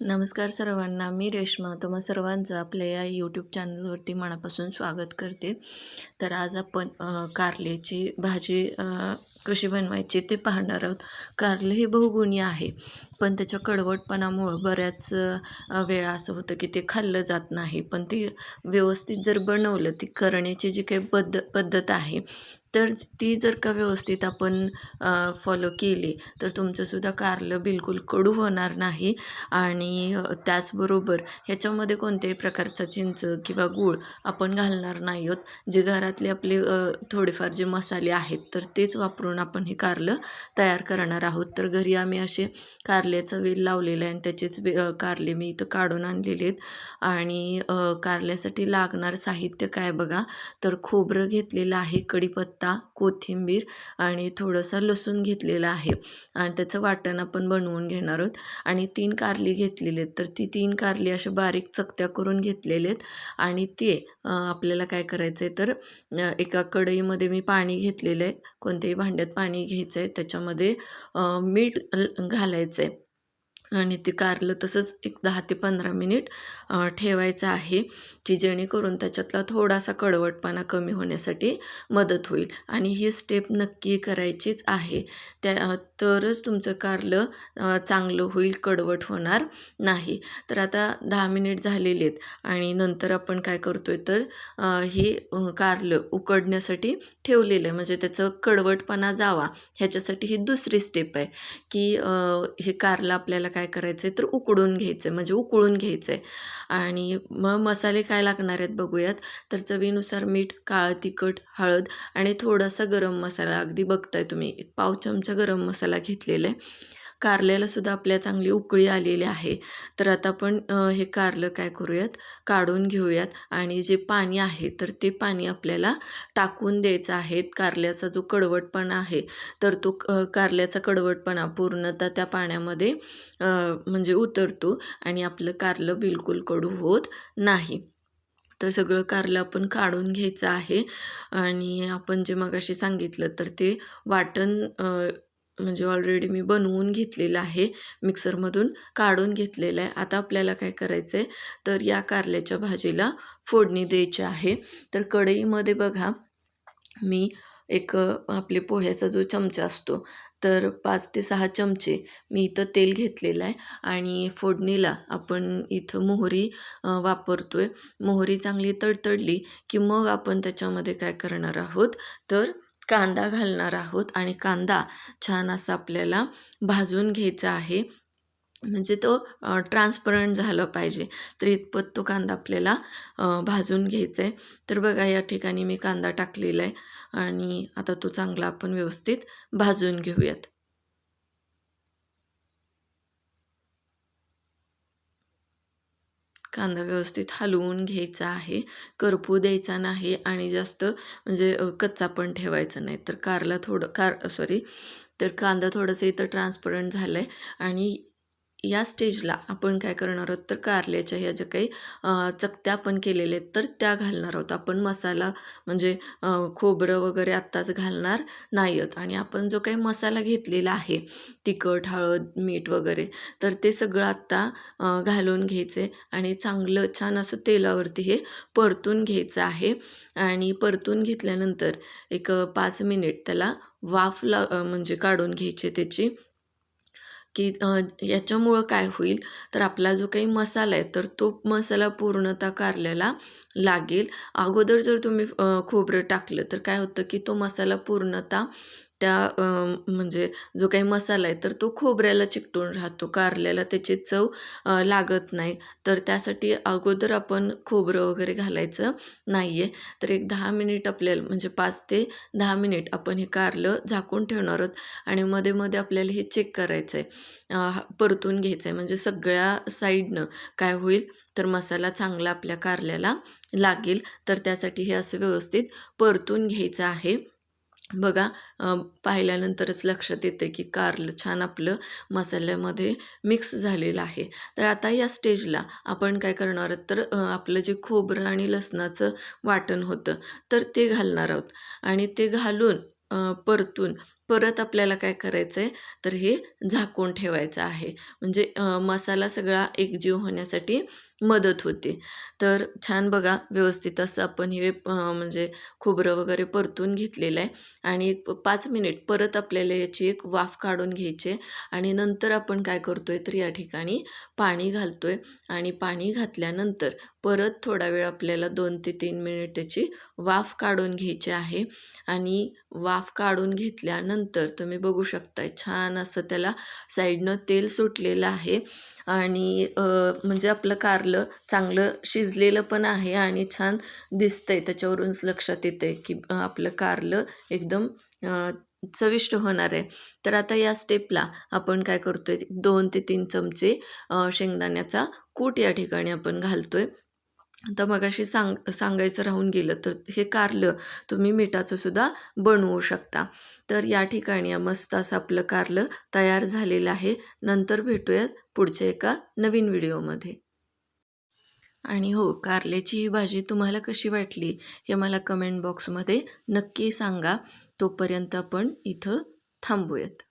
नमस्कार सर्वांना मी रेश्मा. तुम्हा सर्वांचं आपल्या या यूट्यूब चॅनलवरती मनापासून स्वागत करते. तर आज आपण कारल्याची भाजी कशी बनवायची ते पाहणार आहोत. कारलं हे बहुगुणी आहे पण त्याच्या कडवटपणामुळं बऱ्याच वेळा असं होतं की ते खाल्लं जात नाही. पण ती व्यवस्थित जर बनवलं ती करण्याची जी काही पद्ध पद्धत आहे तर ती जर का व्यवस्थित आपण फॉलो केली तर तुमचंसुद्धा कारलं बिलकुल कडू होणार नाही. आणि त्याचबरोबर ह्याच्यामध्ये कोणत्याही प्रकारचा चिंच किंवा गूळ आपण घालणार नाही आहोत. जे घरात घरातले आपले थोडेफार जे मसाले आहेत तर तेच वापरून आपण हे कारलं तयार करणार आहोत. तर घरी आम्ही असे कारल्याचा वेल लावलेला आहे आणि त्याचेच वे कारले मी इथं काढून आणलेले आहेत. आणि कारल्यासाठी लागणार साहित्य काय बघा? तर खोबरं घेतलेलं आहे कढीपत्ता कोथिंबीर आणि थोडंसं लसूण घेतलेलं आहे. आणि त्याचं वाटण आपण बनवून घेणार आहोत. आणि तीन कारली घेतलेली आहेत. तर ती तीन कारली अशा बारीक चकत्या करून घेतलेले आहेत. आणि ते आपल्याला काय करायचं आहे तर एका कढईमध्ये मी पाणी घेतलेलं आहे. कोणत्याही भांड्यात पाणी घ्यायचं आहे. त्याच्यामध्ये मीठ घालायचं आहे. आणि ते कारलं तसंच एक दहा ते पंधरा मिनिट ठेवायचं आहे की जेणेकरून त्याच्यातला थोडासा कडवटपणा कमी होण्यासाठी मदत होईल. आणि ही स्टेप नक्की करायचीच आहे. त्या तरच तुमचं कारलं चांगलं होईल कडवट होणार नाही. तर आता दहा मिनिट झालेले आहेत आणि नंतर आपण काय करतो आहे तर हे कारलं उकडण्यासाठी ठेवलेलं आहे. म्हणजे त्याचं कडवटपणा जावा ह्याच्यासाठी ही दुसरी स्टेप आहे की हे कारलं आपल्याला काय करायचं आहे तर उकडून घ्यायचं आहे म्हणजे उकळून घ्यायचं आहे आणि मग मसाले काय लागणार आहेत बघूयात. तर चवीनुसार मीठ काळं तिखट हळद आणि थोडासा गरम मसाला. अगदी बघताय तुम्ही. एक पाव चमचा गरम मसाला घेतलेला आहे. कारल्याला सुद्धा आपल्या चांगली उकळी आलेली आहे. तर आता आपण हे कारलं काय करूयात? काढून घेऊयात आणि जे पाणी आहे तर ते पाणी आपल्याला टाकून द्यायचं आहे. कारल्याचा जो कडवटपणा आहे तर तो कारल्याचा कडवटपणा पूर्णतः त्या पाण्यामध्ये म्हणजे उतरतो आणि आपलं कारलं बिलकुल कडू होत नाही. तर सगळं कारलं आपण काढून घ्यायचं आहे आणि आपण जे मगाशी सांगितलं तर ते वाटण म्हणजे ऑलरेडी मी बनवून घेतलेलं आहे. मिक्सरमधून काढून घेतलेलं आहे. आता आपल्याला काय करायचं आहे तर या कारल्याच्या भाजीला फोडणी द्यायची आहे. तर कढईमध्ये बघा मी एक आपले पोह्याचा जो चमचा असतो तर पाच ते सहा चमचे मी इथं तेल घेतलेलं आहे. आणि फोडणीला आपण इथं मोहरी वापरतो आहे मोहरी चांगली तडतडली की मग आपण त्याच्यामध्ये काय करणार आहोत? तर कांदा घालणार आहोत आणि कांदा छान असा आपल्याला भाजून घ्यायचा आहे. म्हणजे तो ट्रान्सपरंट झाला पाहिजे. तर इतपत तो कांदा आपल्याला भाजून घ्यायचा आहे तर बघा या ठिकाणी मी कांदा टाकलेला आहे आणि आता तो चांगला आपण व्यवस्थित भाजून घेऊयात. कांदा व्यवस्थित हलवून घ्यायचा आहे. करपू द्यायचा नाही आणि जास्त म्हणजे कच्चा पण ठेवायचा नाही. तर कारला थोडं कार सॉरी तर कांदा थोडंसं इथं ट्रान्सपरंट झालं आहे आणि या स्टेजला आपण काय करणार आहोत? तर कारल्याच्या ह्या ज्या काही चकत्या आपण केलेल्या आहेत तर त्या घालणार आहोत. आपण मसाला म्हणजे खोबरं वगैरे आत्ताच घालणार नाही आहोत आणि आपण जो काही मसाला घेतलेला आहे तिखट हळद मीठ वगैरे तर ते सगळं आत्ता घालून घ्यायचं आहे आणि चांगलं छान असं तेलावरती हे परतून घ्यायचं आहे. आणि परतून घेतल्यानंतर एक पाच मिनिट त्याला वाफ ला म्हणजे काढून घ्यायची त्याची. की याच्यामुळं काय होईल? तर आपला जो काही मसाला आहे तर तो मसाला पूर्णतः कारल्याला लागेल. अगोदर जर तुम्ही खोबरं टाकलं तर काय होतं की तो मसाला पूर्णतः त्या म्हणजे जो काही मसाला आहे तर तो खोबऱ्याला चिकटून राहतो कारल्याला त्याची चव लागत नाही. तर त्यासाठी अगोदर आपण खोबरं वगैरे घालायचं नाही आहे तर एक दहा मिनिट आपल्याला म्हणजे पाच ते दहा मिनिट आपण हे कारलं झाकून ठेवणार आहोत. आणि मध्ये मध्ये आपल्याला हे चेक करायचं आहे परतून घ्यायचं आहे म्हणजे सगळ्या साईडनं काय होईल तर मसाला चांगला आपल्या कारल्याला लागेल. तर त्यासाठी हे असं व्यवस्थित परतून घ्यायचं आहे. बघा पाहिल्यानंतरच लक्षात येते की कारलं छान आपलं मसाल्यामध्ये मिक्स झालेलं आहे. तर आता या स्टेजला आपण काय करणार आहोत? तर आपलं जे खोबरं आणि लसणाचं वाटण होतं तर ते घालणार आहोत. आणि ते घालून परतून परत आपल्याला काय करायचं आहे तर हे झाकून ठेवायचं आहे. म्हणजे मसाला सगळा एकजीव होण्यासाठी मदत होते. तर छान बघा व्यवस्थित असं आपण हे म्हणजे खोबरं वगैरे परतून घेतलेलं आहे. आणि एक पाच मिनिट परत आपल्याला याची एक वाफ काढून घ्यायची आहे. आणि नंतर आपण काय करतोय तर या ठिकाणी पाणी घालतोय. आणि पाणी घातल्यानंतर परत थोडा वेळ आपल्याला दोन ते तीन मिनिट त्याची वाफ काढून घ्यायची आहे. आणि वाफ काढून घेतल्यानंतर तुम्ही बघू शकताय छान असं त्याला साईडनं तेल सुटलेलं आहे. आणि म्हणजे आपलं कारलं चांगलं शिजलेलं पण आहे आणि छान दिसतंय त्याच्यावरूनच लक्षात येतंय की आपलं कारलं एकदम चविष्ट होणार आहे. तर आता या स्टेपला आपण काय करतोय दोन ते तीन चमचे शेंगदाण्याचा कूट या ठिकाणी आपण घालतोय. आता मगाशी सांग सांगायचं राहून गेलं तर हे कारलं तुम्ही मिठाचं सुद्धा बनवू शकता. तर या ठिकाणी मस्त असं आपलं कारलं तयार झालेलं आहे. नंतर भेटूयात पुढच्या एका नवीन व्हिडिओमध्ये. आणि हो कारल्याची ही भाजी तुम्हाला कशी वाटली हे मला कमेंट बॉक्समध्ये नक्की सांगा. तोपर्यंत आपण इथं थांबूयात.